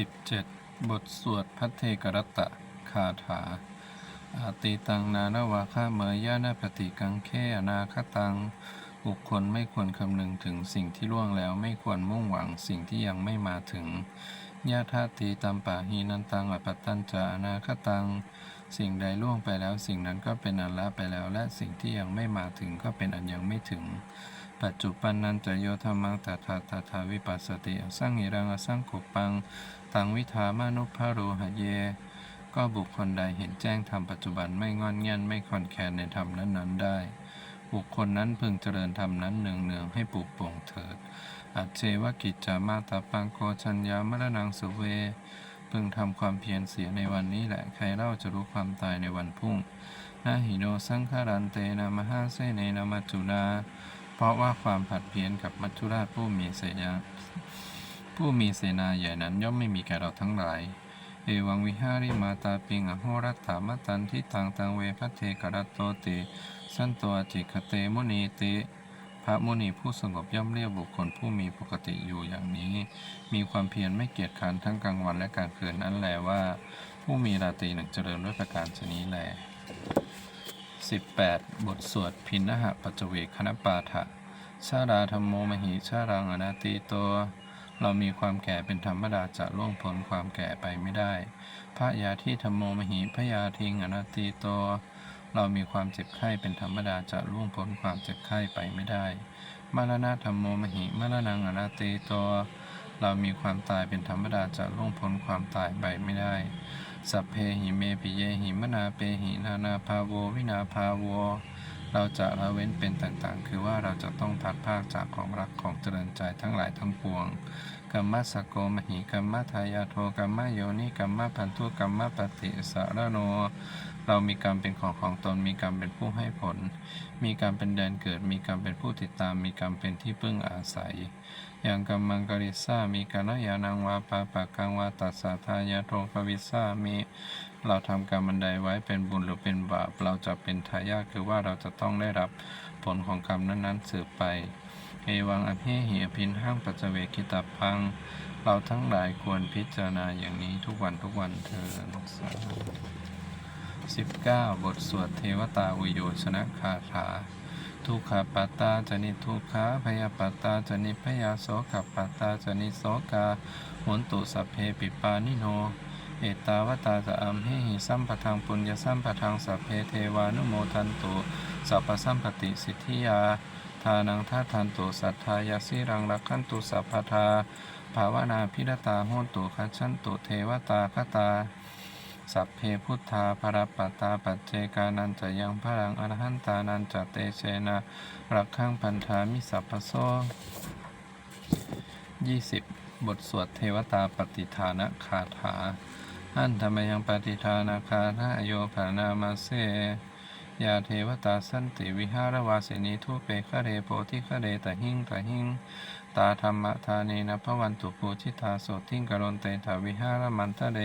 17 บทสวดพัทเทกรตตะคาถา อาติตังนานาวาคาเมยยานาปฏิกังเคอนาคตัง บุคคลไม่ควรคำนึงถึงสิ่งที่ล่วงแล้วไม่ควรมุ่งหวังสิ่งที่ยังไม่มาถึงญาธาตีตัมปะหีนันตังอปัตตัญจาอนาคตัง สิ่งใดล่วงไปแล้วสิ่งนั้นก็เป็นอันละไปแล้ว และสิ่งที่ยังไม่มาถึงก็เป็นอันยังไม่ถึง ปัจจุปันนันจะโยธรรมังตถาตถาวิปัสสติอสังหิรังอสังกุปัง ตังวิธามานุภาโรหะเย ก็บุคคลใดเห็นแจ้งธรรมปัจจุบันไม่งอนเงียนไม่คอนแคนในธรรมนั้นๆได้ บุคคลนั้นพึงเจริญธรรมนั้นเนืองๆให้ปลูกปลงเถิด อัจเจวกิจจามาตาปังโกชัญญามรณังสุเว พึงทำความเพียรเสียในวันนี้แหละใครเล่าจะรู้ความตายในวันพรุ่งนาหิโนสังขารันเตนามหาเสเนนามัจจุนา เพราะว่าความผัดเพี้ยนกับมัจจุราชผู้มีเสยาผู้มีเสนาใหญ่นั้นย่อมไม่มีแก่เราทั้งหลาย เอวังวิหาริมาตาปิงอโหรัตถามตันทิตังตังเวพัทเทกรัตโตติสันตัวจิคเตมุนีติพระมุนีผู้สงบย่อมเรียกบุคคลผู้มีปกติอยู่อย่างนี้ มีความเพียรไม่เกียจคร้านทั้งกลางวันและกลางคืนนั้นแลว่า ผู้มีราตรีหนึ่งเจริญด้วยประการชนี้แล 18 บทสวดพินหะปัจเวกคณปาฐะชาราธรรมโมมหิชารังอนาติโตเรามีความแก่เป็นธรรมดาจะล่วงพ้นความแก่ไปไม่ได้พระยาที่ธรรมโมมหิพยาทิงอนาติโตเรามีความเจ็บไข้เป็นธรรมดาจะล่วงพ้นความเจ็บไข้ไปไม่ได้ มรณะธรรมโมมหิมรณังอนาติโต เรามีความตายเป็นธรรมดาจะล่วงพ้นความตายไปไม่ได้ สัพเพหิเมปิเยหิมนาเปหินานาภาโววินาภาโวเราจะละเว้นเป็นต่างๆ คือว่าเราจะต้องพัดภาคจากของรักของเจริญใจทั้งหลายทั้งปวง กัมมัสสโกมหิกัมมัทายาโทกัมมโยนิกัมมพันธุกัมมปฏิสารโน เรามีกรรมเป็นของของตน มีกรรมเป็นผู้ให้ผล มีกรรมเป็นแดนเกิด มีกรรมเป็นผู้ติดตาม มีกรรมเป็นที่พึ่งอาศัย อย่างกัมมังกริสามีกาลยานังวาปาปะกังวาตัสสะทายาโทภวิสามีเราทำกรรมอันใดไว้เป็นบุญหรือเป็นบาป เราจะเป็นทายาทคือว่าเราจะต้องได้รับผลของกรรมนั้นๆสืบไป เอวังอภิเหิอภินห้างปัจเจเวกิตาพัง เราทั้งหลายควรพิจารณาอย่างนี้ทุกวันทุกวันเถิดสิบเก้าบทสวดเทวตาวิโยชนะคาถาทุกขปัตตาจนิทุกขาพยาปัตตาจนิพยาโสขปัตตาจนิโสกาหุนตุสัพเพปิปานิโน เอตาวตาจะอัมหิหิสัมปทังปุญญสัมปทังสัพเพเทวานุโมทันตุสัพพสัมปติสิทธิยา ทานังทัทันตุสัทธายาสิรังรักขันตุสัพพทาภาวนาพิรตาโหนตุคัจฉันตุเทวตาคตา สัพเพพุทธาภรปัตตาปัจเจกานันจะยังพลังอรหันตานันจะเตเชนะรักขังพันธามิสัพพโสยี่สิบบทสวดเทวตาปฏิฐานะคาถาอันธรรมยังปฏิทานาคาทาโยภานามาเส ยาเทวตาสันติวิหารวาสินีทุเปคะเรโพธิคะเรตหิงตหิงตาธรรมทานีนภวันตุปูชิตาโสติงกรนเตถาวิหารมันทะเร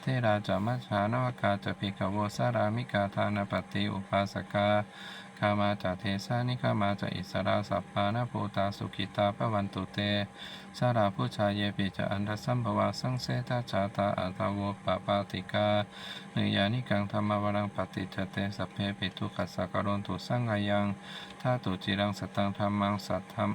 เทราจามัชฌานวกาจะพิกโวสารามิกาทานปฏิอุปาสกาคามาจะเทสานิคามาจะอิสราสัพปานาภูตาสุขิตาพวันตุเตสาราผู้ชายเยปิจะอันทสัมภวาสังเสตาจาตาอัตโวปปาติกาเนยานิกังธรรมวรังปฏิจเตสัพเพปิทุขัสสะกรณตุสังกายังท่าตุจิรังสตังธรรมังสัทธรรม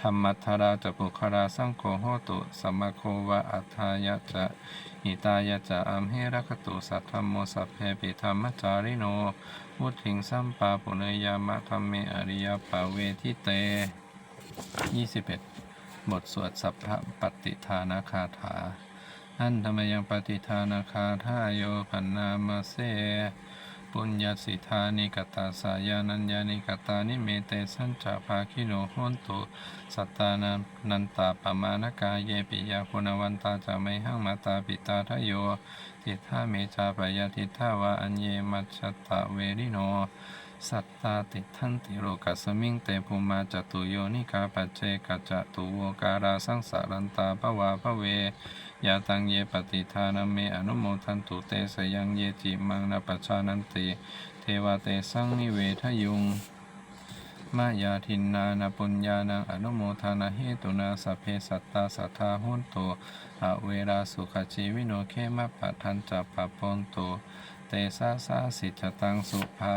ธรรมัทธาราจะปุคราสังโฆโหตุสัมมาโควะอัฏฐายะจะหิตายะจะอัมเหรัคตุสัทธรรมโมสัพเพปิธรรมจาริโนพุทธิงสัมปาปุเนยามะธรรมเมอริยปาเวทิเต 21 บทสวดสัพพปฏิทานาคาถาอันธรรมยังปฏิทานาคาทาโยพันนามาเส ปุญญาสิทานิกตาสายานัญญานิกตานิเมเตสัญจาภาคิโนโหนตุสัตตานันนันตาปมานกายเยปิยาคุณวันตาจะไม่หังมาตาปิตาทโยทิท่าเมจาปยาทิท่าวาอัญเยมัชตะเวริโน สัตตาติทันติโรกัสมิงเตภูมาจตุโยนิกาปัจเจกจตุโวการาสังสารันตาภวาภเวยาตังเยปฏิทานเมอนุโมทันตุเตสยังเยจิมังนาปชานันติเทวาเตสังนิเวทยุงมายาทินนานาปุญญานังอนุโมทนาเหตุนาสเพสัตตาสัทธาหุนโตอเวราสุขชีวิโนเคมะปะทันจัปปะปนโตเตสาสาสิจตังสุภา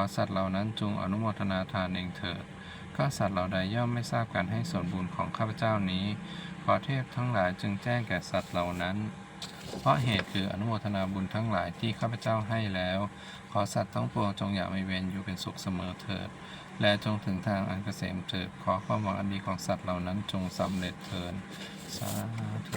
อสัตว์เหล่านั้นจงอนุโมทนาทานเองเถิดก็สัตว์เหล่าใดย่อมไม่ทราบการให้ส่วนบุญของข้าพเจ้านี้ ขอเทพทั้งหลายจึงแจ้งแก่สัตว์เหล่านั้น เพราะเหตุคืออนุโมทนาบุญทั้งหลายที่ข้าพเจ้าให้แล้ว ขอสัตว์ทั้งปวงจงอย่าไมีเวรอยู่เป็นสุขเสมอเถิด และจงถึงทางอันเกษมเถิด ขอความหวังอันดีของสัตว์เหล่านั้นจงสำเร็จเถิดสาธุ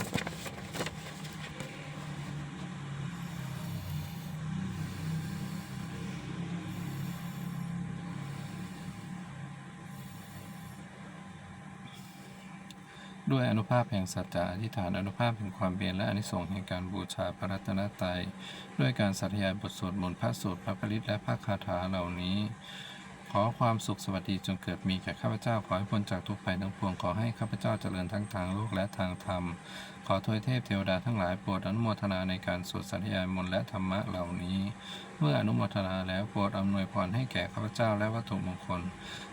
ด้วยอนุภาพแห่งสัจจะอธิษฐานอนุภาพแห่งความเบียรและอนิสงส์แห่งการบูชาพระรัตนตรัยด้วยการสัตยายบทสวดมนต์พระสวดพระปริตและพระคาถาเหล่านี้ ขอความสุขสวัสดีจงเกิดมีแก่ข้าพเจ้า ขอให้พ้นจากทุกภัยทั้งปวง ขอให้ข้าพเจ้าเจริญทั้งทางโลกและทางธรรม ขอทวยเทพเทวดาทั้งหลายโปรดอนุโมทนาในการสวดสัตยายมนและธรรมะเหล่านี้ เมื่ออนุโมทนาแล้วโปรดอำนวยพรให้แก่ข้าพเจ้าและวัตถุมงคล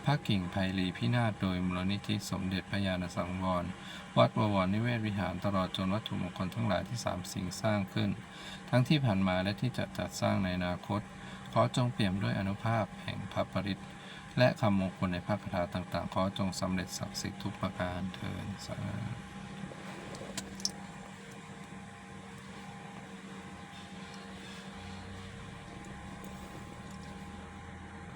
พระกิ่งไพลีพินาศโดยมูลนิธิสมเด็จพระญาณสังวร วัดบวรนิเวศวิหารตลอดจนวัตถุมงคลทั้งหลายที่สามสิ่งสร้างขึ้น ทั้งที่ผ่านมาและที่จะจัดสร้างในอนาคต ขอจงเปี่ยมด้วยอนุภาพแห่งพระปริตและคำมงคลในพระคาถาต่างๆ ขอจงสำเร็จศักดิ์สิทธิ์ทุกประการเถิดสาธุ